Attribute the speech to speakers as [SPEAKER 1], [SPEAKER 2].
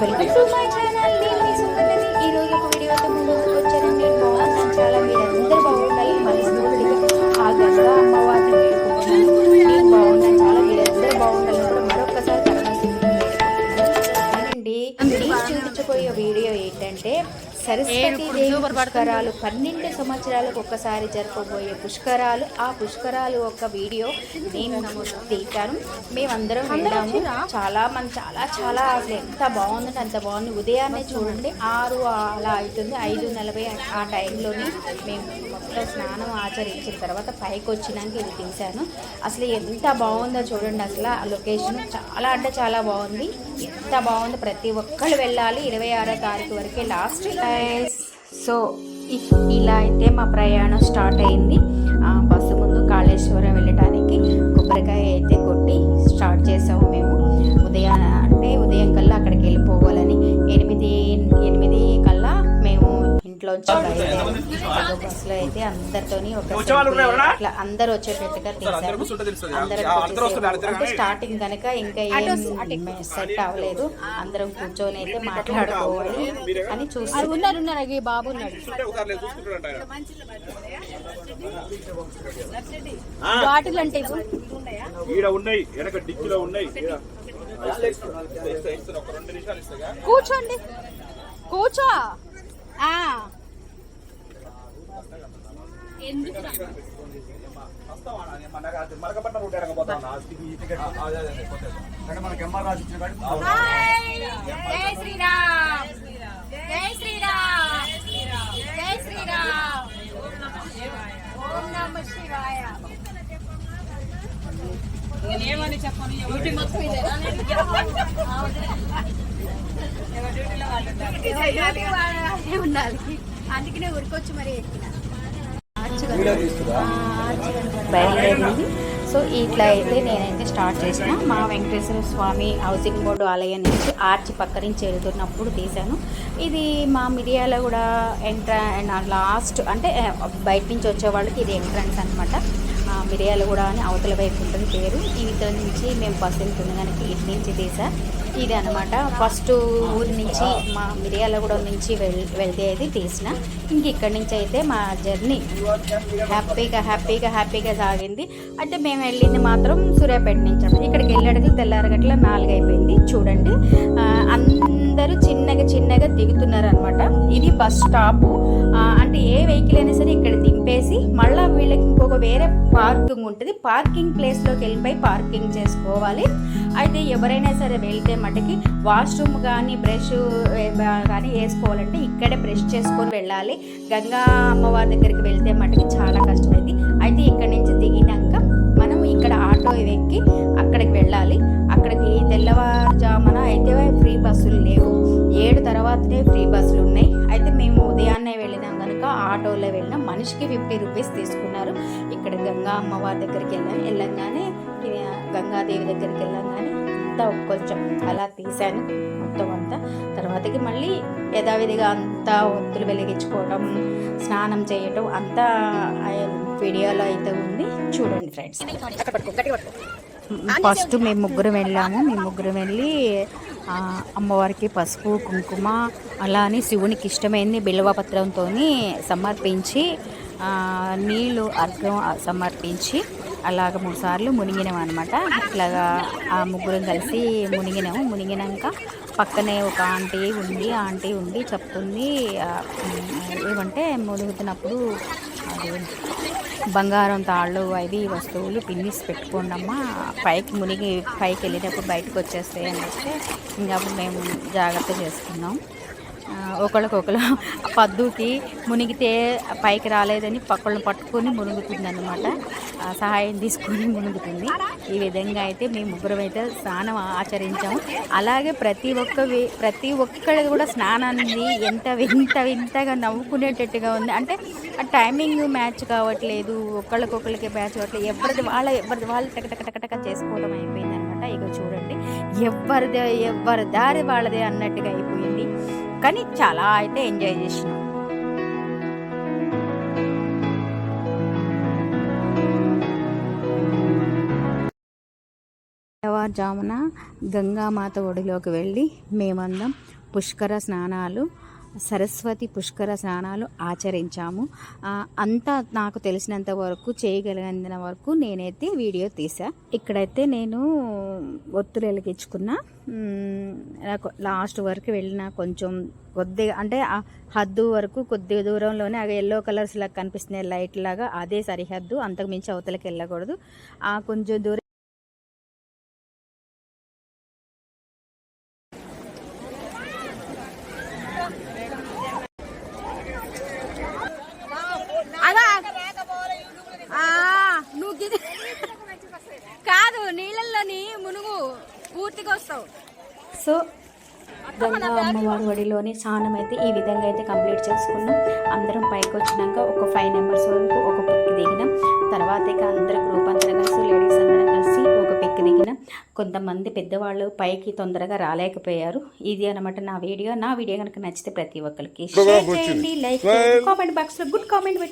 [SPEAKER 1] Welcome to my channel నేను మీ సుందరని ఈ రోజు ఒక వీడియోతో ముందు వచ్చాను నేను బాగున్నాను చాలా మీరు అందరూ బాగుండాలి మనస్ఫూర్తిగా ఆ గంగా అమ్మవారిని వేడుకుంటున్నాను. నేను బాగున్నాను చాలా మీరు అందరూ బాగుండాలి కూడా మరొకసారి నేను చూపించబోయే వీడియో ఏంటంటే సరస్వతి దేవి పుష్కరాలు పన్నెండు సంవత్సరాలకు ఒక్కసారి జరపబోయే పుష్కరాలు ఆ పుష్కరాలు ఒక వీడియో నేను తీశాను. మేమందరం వెళ్ళాము. చాలా మంది చాలా చాలా అసలు ఎంత బాగుందంటే అంత బాగుంది. ఉదయాన్నే చూడండి ఆరు అలా అవుతుంది ఐదు నలభై ఆ టైంలోనే మేము మొత్తం స్నానం ఆచరించిన తర్వాత పైకి వచ్చినాక ఇది తీశాను. అసలు ఎంత బాగుందో చూడండి అసలు ఆ లొకేషన్. చాలా అంటే చాలా బాగుంది. ఎంత బాగుందో ప్రతి ఒక్కరు వెళ్ళాలి. ఇరవై ఆరో తారీఖు వరకే లాస్ట్ సో ఇలా అయితే మా ప్రయాణం స్టార్ట్ అయింది. ఆ, బస్సు ముందు కాళేశ్వరం వెళ్ళడానికి కొబ్బరికాయ అయితే కొట్టి స్టార్ట్ చేసాము. బయలుదేరాము ఒక బస్సులో అయితే అందరితోని ఒక అందరు వచ్చేటట్టుగా తీసాము అందరం అంటే స్టార్టింగ్ కనుక ఇంకా ఏం సెట్ అవ్వలేదు అందరం కూర్చొని అయితే మాట్లాడుకోవాలి అని చూస్తున్నాం
[SPEAKER 2] ఉన్నారు ఉన్నారు ఈ బాబు ఉన్నాడు బాటిల్ అంటే.
[SPEAKER 3] ఈడ ఉన్నాయి వెనక డిక్కిలో ఉన్నాయి ఈడ. ఒక రెండు నిమిషాలు ఇస్తాగా
[SPEAKER 2] కూర్చోండి కూర్చో ఆ
[SPEAKER 3] రూట్ మనకి ఎంఆర్ రాసి ఇచ్చిన
[SPEAKER 2] జై శ్రీరామ్ జై శ్రీరామ్ జై శ్రీరామ్ ఓం నమ శివాయ ఉండాలి అందుకనే ఉరికొచ్చి మరి ఎక్కినా.
[SPEAKER 1] బయలుదేరింది. సో ఇట్లా అయితే నేనైతే స్టార్ట్ చేసిన. మా వెంకటేశ్వర స్వామి హౌసింగ్ బోర్డు ఆలయం నుంచి ఆర్చి పక్క నుంచి వెళ్తున్నప్పుడు తీశాను. ఇది మా మిరియాల కూడా ఎంట్రా లాస్ట్ అంటే బయట నుంచి వచ్చే వాళ్ళకి ఇది ఎంట్రన్స్ అనమాట మిరియాల కూడా అని అవతల వైపు ఉంటుంది పేరు. ఈ నుంచి మేము బస్సు వెళ్తుండగానికి ఇటు నుంచి తీసా ఇది అనమాట ఫస్ట్ ఊరి నుంచి మా మిరియాలగూడ నుంచి వెళ్ వెళ్తే అయితే తీసిన. ఇంక ఇక్కడి నుంచి అయితే మా జర్నీ హ్యాపీగా హ్యాపీగా హ్యాపీగా సాగింది. అయితే మేము వెళ్ళింది మాత్రం సూర్యాపేట నుంచి ఇక్కడికి వెళ్ళడానికి తెల్లారగట్ల నాలుగు అయిపోయింది. చూడండి. అందరూ చిన్నగా చిన్నగా దిగుతున్నారు అనమాట ఇది బస్ స్టాప్. అంటే ఏ వెహికల్ అయినా సరే ఇక్కడ దింపేసి మళ్ళీ ఇంకొక వేరే పార్కింగ్ ఉంటుంది. పార్కింగ్ ప్లేస్లోకి వెళ్ళిపోయి పార్కింగ్ చేసుకోవాలి. అయితే ఎవరైనా సరే వెళ్తే మటుకి వాష్రూమ్ కానీ బ్రష్ కానీ వేసుకోవాలంటే ఇక్కడే బ్రష్ చేసుకొని వెళ్ళాలి. గంగా అమ్మవారి దగ్గరికి వెళ్తే మటుకి చాలా కష్టమైంది. అయితే ఇక్కడ నుంచి దిగినాక మనం ఇక్కడ ఆటో ఎక్కి అక్కడికి వెళ్ళాలి. అక్కడికి తెల్లవారుజామున అయితే ఫ్రీ బస్సులు లేవు. ఏడు తర్వాతనే ఫ్రీ బస్సులు ఉన్నాయి. అయితే మేము ఉదయాన్నే వెళ్ళినాం కనుక ఆటోలో వెళ్ళినాం. మనిషికి ఫిఫ్టీ రూపీస్ తీసుకున్నారు. ఇక్కడ గంగా అమ్మవారి దగ్గరికి వెళ్ళాను వెళ్ళంగానే గంగాదేవి దగ్గరికి వెళ్ళంగానే అంతా కొంచెం అలా తీశాను మొత్తం అంతా. తర్వాతకి మళ్ళీ యథావిధిగా అంతా ఒత్తులు వెలిగించుకోవడం స్నానం చేయటం అంతా వీడియోలో అయితే ఉంది. చూడండి ఫ్రెండ్స్. ఫస్ట్ మేము ముగ్గురు వెళ్ళాము. మేము ముగ్గురు వెళ్ళి అమ్మవారికి పసుపు కుంకుమ అలా అని శివునికి ఇష్టమైంది బిల్వపత్రంతో సమర్పించి నీళ్ళు అర్ఘం సమర్పించి అలాగ మూడు సార్లు మునిగినాం అనమాట ఇట్లాగా ఆ ముగ్గురం కలిసి మునిగినాము. మునిగినాక పక్కనే ఒక ఆంటీ ఉంది. ఆంటీ ఉండి చెప్తుంది ఏమంటే మునుగుతున్నప్పుడు బంగారం తాళ్ళు అవి వస్తువులు పిన్నిస్ పెట్టుకోండమ్మా పైకి మునిగి పైకి వెళ్ళినప్పుడు బయటకు వచ్చేస్తాయి అని చెప్తే ఇంకా మేము జాగ్రత్త చేసుకున్నాం ఆ, ఒకళ్ళకొకళ్ళు పద్దుకి మునిగితే పైకి రాలేదని పక్కలను పట్టుకొని మునుగుతుంది అనమాట సహాయం తీసుకొని మునుగుతుంది. ఈ విధంగా అయితే మేము ముగ్గురం అయితే స్నానం ఆచరించాము. అలాగే ప్రతి ఒక్క ప్రతి ఒక్కరి కూడా స్నానాన్ని ఎంత వింత వింతగా నవ్వుకునేటట్టుగా ఉంది. అంటే ఆ టైమింగ్ మ్యాచ్ కావట్లేదు ఒకళ్ళకొకళ్ళకి మ్యాచ్ కావట్లేదు. ఎవరిది వాళ్ళ ఎవరిది వాళ్ళు టక టక టక చేసుకోవడం అయిపోయింది అనమాట ఇక చూడండి. ఎవరిది ఎవరి దారి వాళ్ళదే అన్నట్టుగా అయిపోయింది. కానీ చాలా అయితే ఎంజాయ్ చేసినాం. తెల్లవారుజామున గంగామాత ఒడిలోకి వెళ్ళి మేమందరం పుష్కర స్నానాలు సరస్వతి పుష్కర స్నానాలు ఆచరించాము. అంతా నాకు తెలిసినంత వరకు చేయగలిగిన వరకు నేనైతే వీడియో తీసా. ఇక్కడైతే నేను ఒత్తులు వెలిగించుకున్నా. నాకు లాస్ట్ వరకు వెళ్ళిన కొంచెం కొద్దిగా అంటే ఆ హద్దు వరకు కొద్దిగా దూరంలోనే ఆ ఎల్లో కలర్స్ లాగా కనిపిస్తున్నాయి లైట్ లాగా. అదే సరిహద్దు అంతకు మించి అవతలకి వెళ్ళకూడదు. ఆ కొంచెం దూరం సో గంగా అమ్మవారి ఒడిలోని స్నానం అయితే ఈ విధంగా అయితే కంప్లీట్ చేసుకున్నాం. అందరం పైకి వచ్చినాక ఒక ఫైవ్ నెంబర్స్ వరకు ఒక పిక్ దిగినాం. తర్వాత ఇక అందరం గ్రూప్ అందరం కలిసి లేడీస్ అందరం కలిసి ఒక పిక్ దిగినాం. కొంతమంది పెద్దవాళ్ళు పైకి తొందరగా రాలేకపోయారు. ఇది అనమాట నా వీడియో. నా వీడియో కనుక నచ్చితే ప్రతి ఒక్కరికి షేర్ చేయండి లైక్ చేయండి కామెంట్ బాక్స్లో గుడ్ కామెంట్